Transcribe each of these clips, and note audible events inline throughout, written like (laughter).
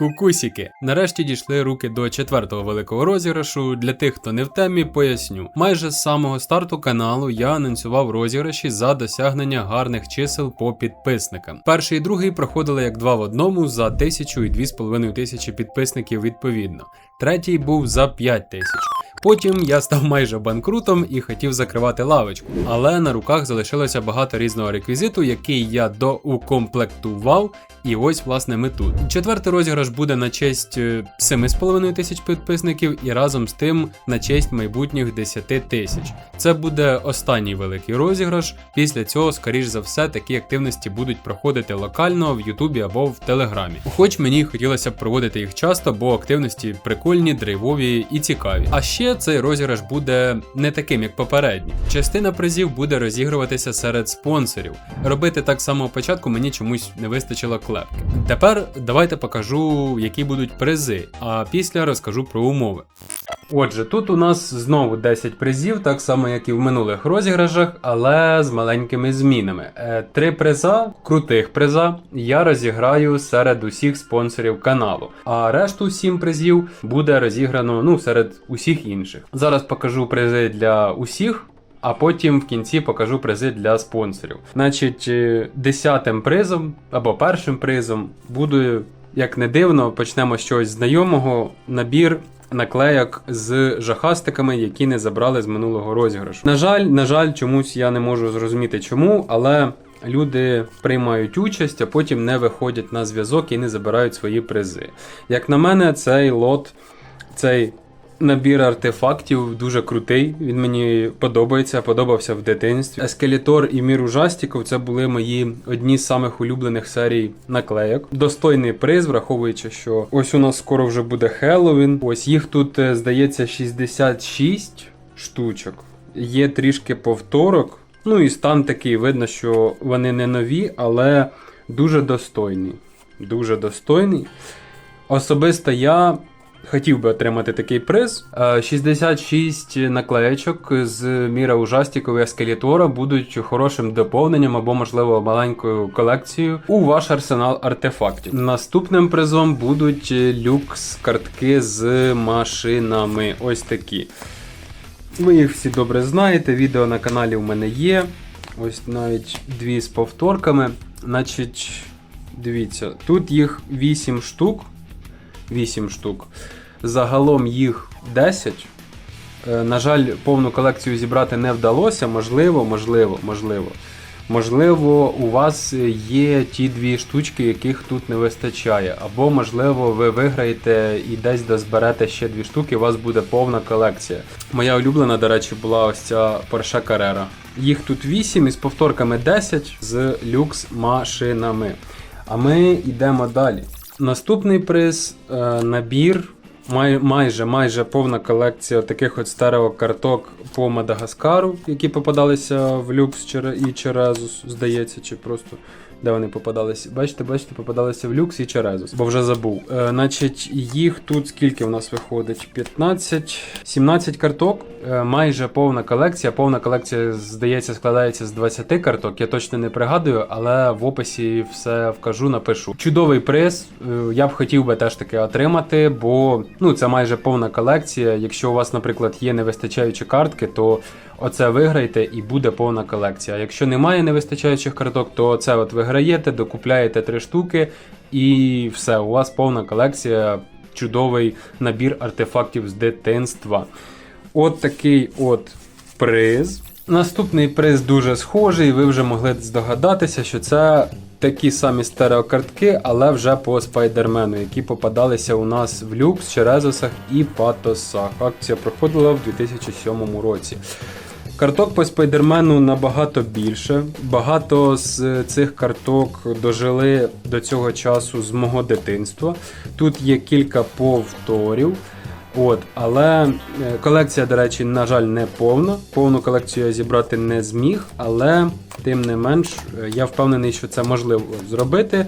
Кукусіки. Нарешті дійшли руки до четвертого великого розіграшу. Для тих, хто не в темі, поясню. Майже з самого старту каналу я анонсував розіграші за досягнення гарних чисел по підписникам. Перший і другий проходили як два в одному за тисячу і дві з половиною тисячі підписників відповідно. Третій був за п'ять тисяч. Потім я став майже банкрутом і хотів закривати лавочку, але на руках залишилося багато різного реквізиту, який я доукомплектував. І ось, власне, ми тут. Четвертий розіграш буде на честь е, 7,5 тисяч підписників і разом з тим на честь майбутніх 10 тисяч. Це буде останній великий розіграш. Після цього, скоріш за все, такі активності будуть проходити локально в Ютубі або в Телеграмі. Хоч мені хотілося б проводити їх часто, бо активності прикольні, драйвові і цікаві. А ще цей розіграш буде не таким, як попередній. Частина призів буде розігруватися серед спонсорів. Робити так само початку мені чомусь не вистачило клепки. Тепер давайте покажу, які будуть призи, а після розкажу про умови. Отже, тут у нас знову 10 призів, так само як і в минулих розіграшах, але з маленькими змінами. Е, Три приза, крутих приза, я розіграю серед усіх спонсорів каналу. А решту 7 призів буде розіграно ну, серед усіх інших. Зараз покажу призи для усіх. А потім в кінці покажу призи для спонсорів. Значить, е, десятим призом або першим призом буде, як не дивно, почнемо з чогось знайомого. Набір наклеяк з жахастиками, які не забрали з минулого розіграшу. На жаль, на жаль, чомусь я не можу зрозуміти чому, але люди приймають участь, а потім не виходять на зв'язок і не забирають свої призи. Як на мене, цей лот, цей набір артефактів дуже крутий. Він мені подобається, подобався в дитинстві. Ескелетор і мір ужастіків це були мої одні з самих улюблених серій наклейок. Достойний приз, враховуючи, що ось у нас скоро вже буде Хеллоуін. Ось їх тут е, здається 66 штучок. Є трішки повторок. Ну і стан такий, видно, що вони не нові, але дуже достойний. Дуже достойний. Особисто я хотів би отримати такий приз. Е, 66 наклеєчок з Міра Ужастікова і Ескелетора будуть хорошим доповненням або, можливо, маленькою колекцією у ваш арсенал артефактів. Наступним призом будуть люкс картки з машинами. Ось такі. Ви їх всі добре знаєте, відео на каналі у мене є. Ось навіть дві з повторками. Значить, дивіться, тут їх 8 штук. 8 штук. Загалом їх 10. Е, На жаль, повну колекцію зібрати не вдалося. Можливо, можливо, можливо. Можливо, у вас є ті дві штучки, яких тут не вистачає. Або, можливо, ви виграєте і десь дозберете ще дві штуки, у вас буде повна колекція. Моя улюблена, до речі, була ось ця Porsche Carrera. Їх тут 8 із повторками 10 з люкс машинами. А ми йдемо далі. Наступний приз е, набір. Май, майже майже повна колекція таких от стереокарток по Мадагаскару, які попадалися в люкс і Черезус, здається, чи просто де вони попадалися. Бачите, бачите, попадалися в люкс і Черезус, бо вже забув. Е, значить, їх тут скільки в нас виходить? 15, 17 карток. Е, майже повна колекція. Повна колекція, здається, складається з 20 карток. Я точно не пригадую, але в описі все вкажу, напишу. Чудовий приз. е, Я б хотів би теж таки отримати, бо ну це майже повна колекція. Якщо у вас, наприклад, є невистачаючі картки, то оце виграйте і буде повна колекція. Якщо немає невистачаючих карток, то це от виграєте, докупляєте три штуки, і все, у вас повна колекція, чудовий набір артефактів з дитинства. От такий от приз. Наступний приз дуже схожий. Ви вже могли здогадатися, що це такі самі стереокартки, але вже по спайдермену, які попадалися у нас в люкс, черезосах і патосах. Акція проходила в 2007 році. Карток по спайдермену набагато більше. Багато з цих карток дожили до цього часу з мого дитинства. Тут є кілька повторів. От, але е, колекція, до речі, на жаль, не повна. Повну колекцію я зібрати не зміг, але тим не менш, е, я впевнений, що це можливо зробити.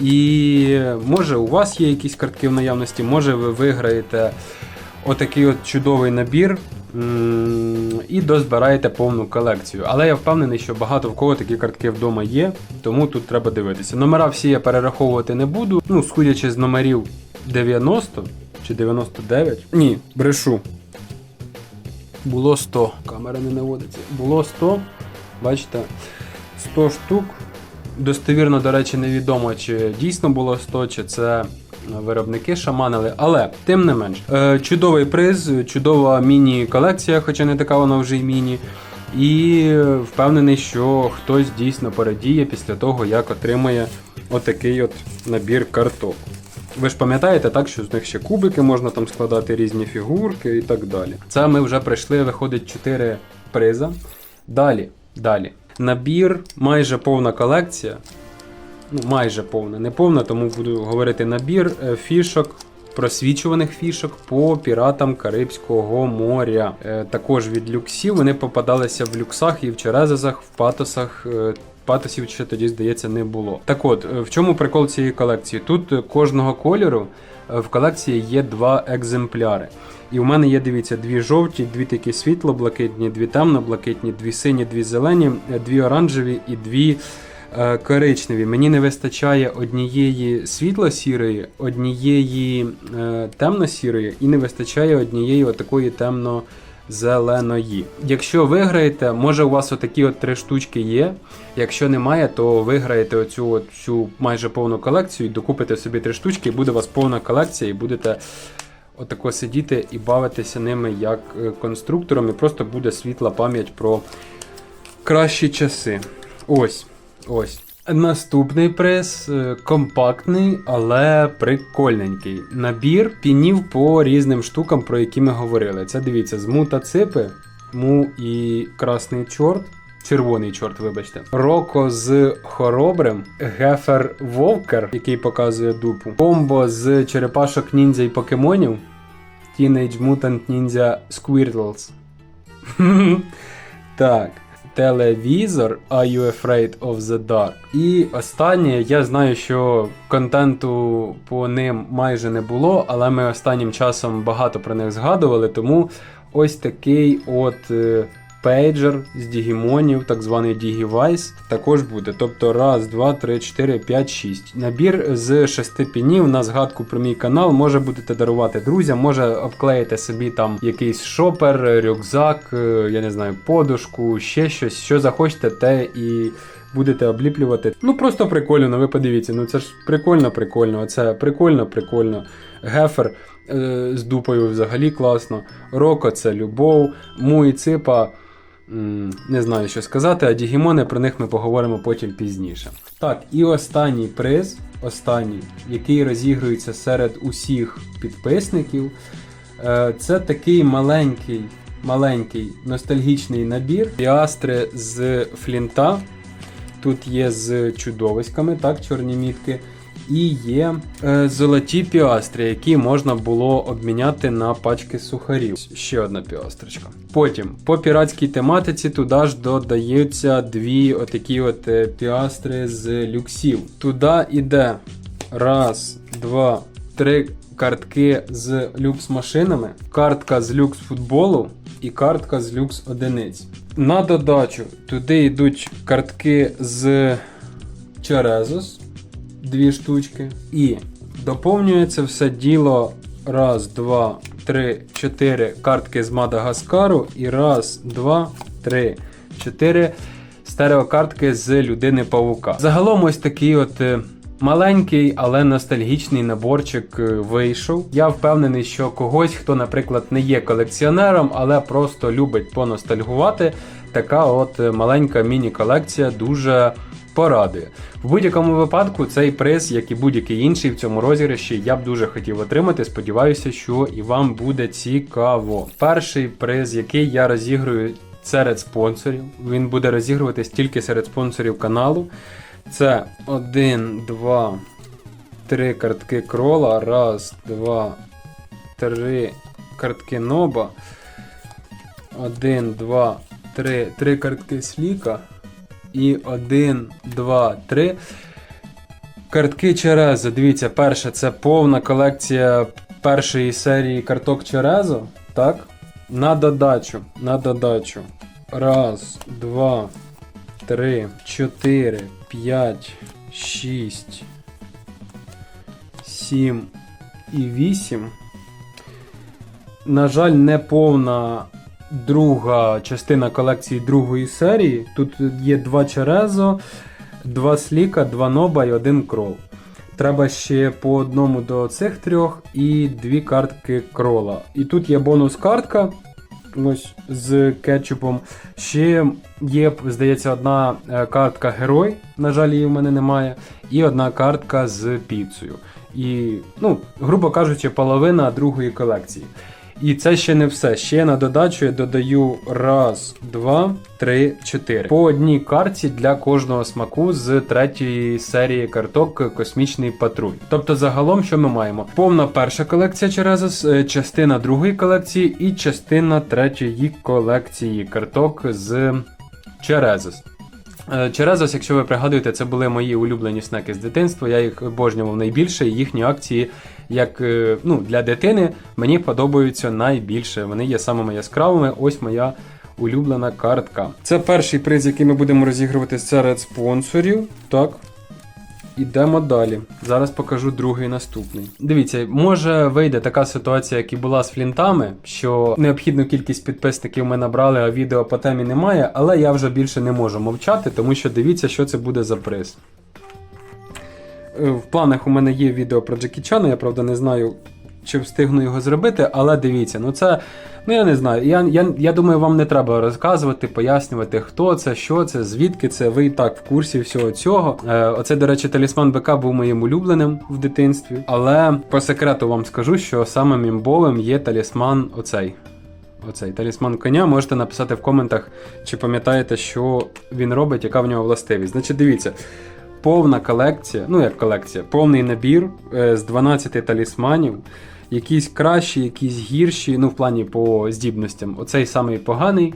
І може у вас є якісь картки в наявності, може ви виграєте отакий от чудовий набір. І дозбираєте повну колекцію. Але я впевнений, що багато в кого такі картки вдома є, тому тут треба дивитися. Номера всі я перераховувати не буду. Ну, судячи з номерів, 90 чи 99. Ні, брешу. Було 100. Камера не наводиться. Було 100. Бачите, 100 штук. Достовірно, до речі, невідомо, чи дійсно було 100, чи це виробники шаманили. Але тим не менш, е, чудовий приз, чудова міні-колекція, хоча не така вона вже й міні. І впевнений, що хтось дійсно порадіє після того, як отримає отакий от набір карток. Ви ж пам'ятаєте, так, що з них ще кубики можна там складати різні фігурки і так далі. Це ми вже пройшли, виходить 4 приза. Далі, далі. Набір, майже повна колекція. Ну, майже повна, не повна, тому буду говорити набір е, фішок, просвічуваних фішок по піратам Карибського моря. Е, також від люксів вони попадалися в люксах і в черезазах, в патосах. е, Патосів ще тоді, здається, не було. Так от, е, в чому прикол цієї колекції? Тут е, кожного кольору в колекції є два екземпляри. І у мене є, дивіться, дві жовті, дві такі світло-блакитні, дві темно-блакитні, дві сині, дві зелені, дві оранжеві і дві коричневі. Мені не вистачає однієї світло-сірої, однієї е, темно-сірої і не вистачає однієї отакої темно. Зеленої. Якщо виграєте, може у вас отакі от три штучки є. Якщо немає, то виграєте оцю всю майже повну колекцію і докупите собі три штучки, і буде у вас повна колекція, і будете отако сидіти і бавитися ними як е, конструктором, і просто буде світла пам'ять про кращі часи. Ось. Ось. Наступний приз е, компактний, але прикольненький. Набір пінів по різним штукам, про які ми говорили. Це дивіться, з мута ципи, му і красний чорт. Червоний чорт, вибачте. Роко з хоробрим, Гефер Вовкер, який показує дупу. Комбо з черепашок ніндзя і покемонів. Teenage Mutant Ninja Squirtles. (laughs) так. Телевізор Are You Afraid of the Dark? І останнє, я знаю, що контенту по ним майже не було, але ми останнім часом багато про них згадували, тому ось такий от е, пейджер з дігімонів, так званий Дігівайс, також буде. Тобто раз, два, три, чотири, п'ять, шість. Набір з шести пінів на згадку про мій канал. Може будете дарувати друзям, може обклеїти собі там якийсь шопер, рюкзак, е, я не знаю, подушку, ще щось, що захочете, те і. Будете обліплювати. Ну просто прикольно, ну ви подивіться, ну це ж прикольно, прикольно. Оце прикольно, прикольно. Гефер е, з дупою взагалі класно. Роко це любов, му ципа. Не знаю, що сказати, а Дігімони про них ми поговоримо потім пізніше. Так, і останній приз, останній, який розігрується серед усіх підписників. Е, Це такий маленький, маленький ностальгічний набір. Піастри з флінта. Тут є з чудовиськами, так, чорні мітки. І є е, золоті піастри, які можна було обміняти на пачки сухарів. Ще одна піастрочка. Потім по піратській тематиці туди ж додаються дві отакі от е, піастри з люксів. Туди іде раз, два, три картки з люкс машинами, картка з люкс футболу і картка з люкс одиниць. На додачу туди йдуть картки з Черезос, дві штучки. І доповнюється все діло раз, два, три, чотири картки з Мадагаскару і раз, два, три, чотири стереокартки з людини Павука. Загалом ось такий от. е, Маленький, але ностальгічний наборчик е, вийшов. Я впевнений, що когось, хто, наприклад, не є колекціонером, але просто любить поностальгувати, така от е, маленька міні-колекція дуже порадує. В будь-якому випадку цей приз, як і будь-який інший в цьому розіграші, я б дуже хотів отримати. Сподіваюся, що і вам буде цікаво. Перший приз, який я розіграю серед спонсорів, він буде розігруватись тільки серед спонсорів каналу. Це 1, 2, 3 картки крола. Раз, два, три картки ноба. 1, 2, 3, 3 картки сліка. І 1, 2, 3. Картки Черезо. Дивіться, перше це повна колекція першої серії карток Черезо. Так? На додачу. На додачу. Раз, два, три, чотири, п'ять, шість, сім 8. На жаль, не повна друга частина колекції другої серії. Тут є два Черезо, два Сліка, два Ноба і один крол. Треба ще по одному до цих трьох і дві картки крола. І тут є бонус-картка. Ось з кетчупом. Ще є, здається, одна е, картка герой. На жаль, її в мене немає. І одна картка з піцею. І, ну, грубо кажучи, половина другої колекції. І це ще не все. Ще на додачу я додаю раз, два, три, чотири. По одній карті для кожного смаку з третьої серії карток Космічний патруль. Тобто, загалом, що ми маємо? Повна перша колекція Черезос, е, частина другої колекції і частина третьої колекції карток з Черезос. Е, Черезос, якщо ви пригадуєте, це були мої улюблені снеки з дитинства. Я їх обожнював найбільше, їхні акції, як е, ну, для дитини, мені подобаються найбільше. Вони є самими яскравими. Ось моя улюблена картка. Це перший приз, який ми будемо розігрувати серед спонсорів. Так. Ідемо далі. Зараз покажу другий наступний. Дивіться, може вийде така ситуація, як і була з флінтами, що необхідну кількість підписників ми набрали, а відео по темі немає, але я вже більше не можу мовчати, тому що дивіться, що це буде за приз. Е, В планах у мене є відео про Джекі Чана, я правда не знаю, чи встигну його зробити, але дивіться, ну це. Ну я не знаю. Я, я, я думаю, вам не треба розказувати, пояснювати, хто це, що це, звідки це. Ви і так в курсі всього цього. Е, оце, до речі, талісман БК був моїм улюбленим в дитинстві. Але по секрету вам скажу, що самим імбовим є талісман оцей. Оцей талісман коня. Можете написати в коментах, чи пам'ятаєте, що він робить, яка в нього властивість. Значить, дивіться. Повна колекція, ну як колекція, повний набір е, з 12 талісманів. Якісь кращі, якісь гірші, ну в плані по здібностям. Оцей самий поганий.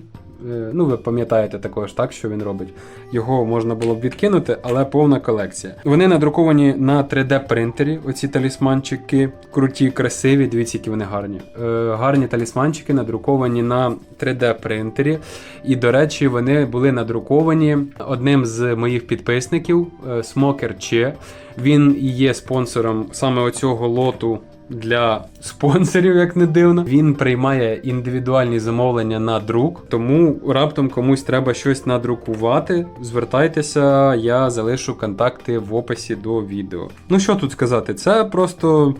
е, Ну, ви пам'ятаєте також, так, що він робить. Його можна було б відкинути, але повна колекція. Вони надруковані на 3D-принтері, оці талісманчики, круті, красиві. Дивіться, які вони гарні. Е, гарні талісманчики надруковані на 3D-принтері. І, до речі, вони були надруковані одним з моїх підписників, Смокер Че. Він і є спонсором саме оцього лоту для спонсорів, як не дивно. Він приймає індивідуальні замовлення на друк, тому раптом комусь треба щось надрукувати. Звертайтеся, я залишу контакти в описі до відео. Ну що тут сказати? Це просто.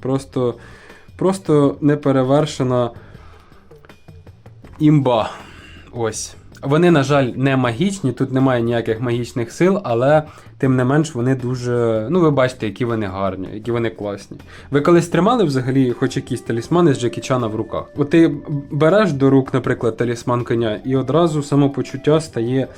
Просто. Просто неперевершена імба. Ось. Вони, на жаль, не магічні, тут немає ніяких магічних сил, але тим не менш вони дуже. Ну, ви бачите, які вони гарні, які вони класні. Ви колись тримали взагалі хоч якісь талісмани з Джекі Чана в руках? От ти береш до рук, наприклад, талісман коня, і одразу самопочуття стає.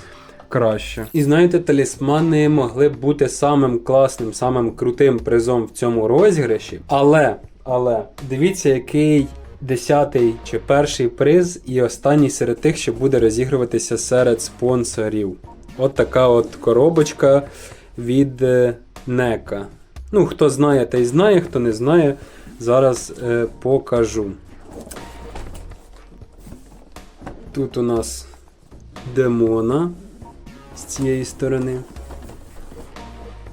Краще. І знаєте, талісмани могли б бути самим класним, самим крутим призом в цьому розіграші. Але, але, дивіться, який десятий чи перший приз, і останній серед тих, що буде розігруватися серед спонсорів. От така от коробочка від е, Нека. Ну, хто знає, той знає, хто не знає, зараз е, покажу. Тут у нас демона з цієї сторони.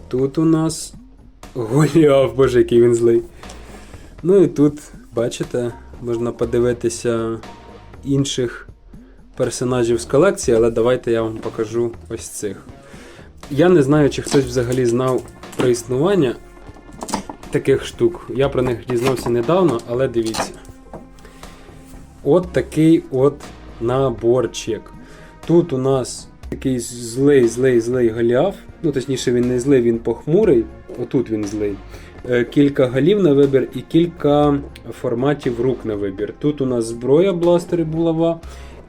Тут у нас Голіаф, боже, який він злий. Ну і тут, бачите, можна подивитися інших персонажів з колекції, але давайте я вам покажу ось цих. Я не знаю, чи хтось взагалі знав про існування таких штук. Я про них дізнався недавно, але дивіться. От такий от наборчик. Тут у нас такий злий, злий, злий голіаф. Ну, точніше, він не злий, він похмурий. Отут він злий. Е, Кілька голів на вибір і кілька форматів рук на вибір. Тут у нас зброя, бластери, булава.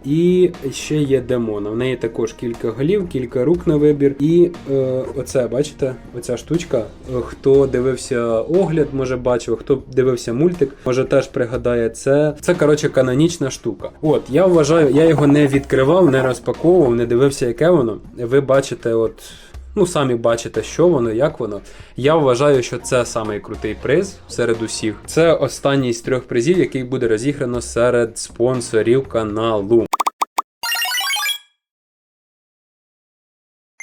І ще є демона. В неї також кілька голів, кілька рук на вибір. І е, оце, бачите, оця штучка. Е, Хто дивився огляд, може бачив, хто дивився мультик, може теж пригадає це. Це коротше канонічна штука. От я вважаю, я його не відкривав, не розпаковував, не дивився, яке воно. Ви бачите, от. Ну, самі бачите, що воно, як воно. Я вважаю, що це самий приз серед усіх. Це останній з трьох призів, який буде розіграно серед спонсорів каналу.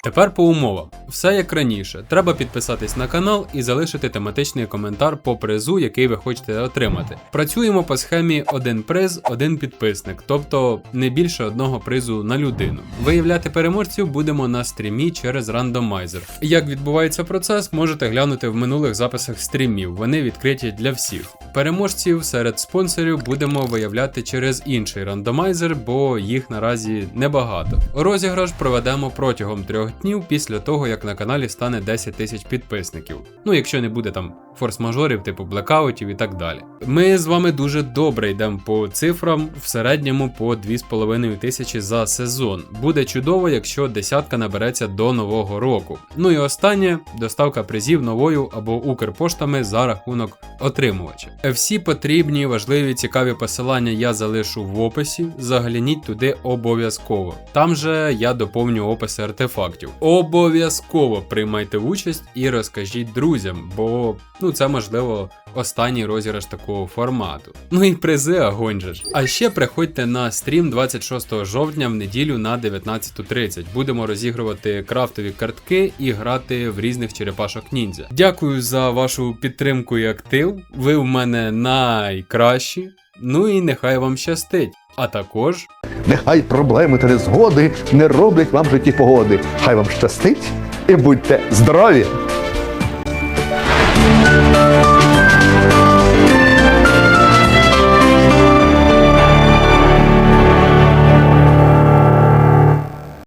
Тепер по умовам. Все як раніше. Треба підписатись на канал і залишити тематичний коментар по призу, який ви хочете отримати. Працюємо по схемі один приз, один підписник, тобто не більше одного призу на людину. Виявляти переможців будемо на стрімі через рандомайзер. Як відбувається процес, можете глянути в минулих записах стрімів. Вони відкриті для всіх. Переможців серед спонсорів будемо виявляти через інший рандомайзер, бо їх наразі небагато. Розіграш проведемо протягом трьох днів після того, як на каналі стане 10 тисяч підписників. Ну, якщо не буде там форс-мажорів, типу блекаутів і так далі. Ми з вами дуже добре йдемо по цифрам, в середньому по 2,5 тисячі за сезон. Буде чудово, якщо десятка набереться до нового року. Ну і останнє доставка призів новою або Укрпоштами за рахунок отримувача. Всі потрібні, важливі, цікаві посилання я залишу в описі. Загляніть туди обов'язково. Там же я доповню описи артефактів. Обов'язково приймайте участь і розкажіть друзям, бо ну це можливо останній розіграш такого формату. Ну і призи огонь же ж. А ще приходьте на стрім 26 жовтня в неділю на 19.30. Будемо розігрувати крафтові картки і грати в різних черепашок ніндзя. Дякую за вашу підтримку і актив. Ви в мене найкращі. Ну і нехай вам щастить. А також Нехай проблеми та незгоди не роблять вам житті погоди. Хай вам щастить і будьте здорові!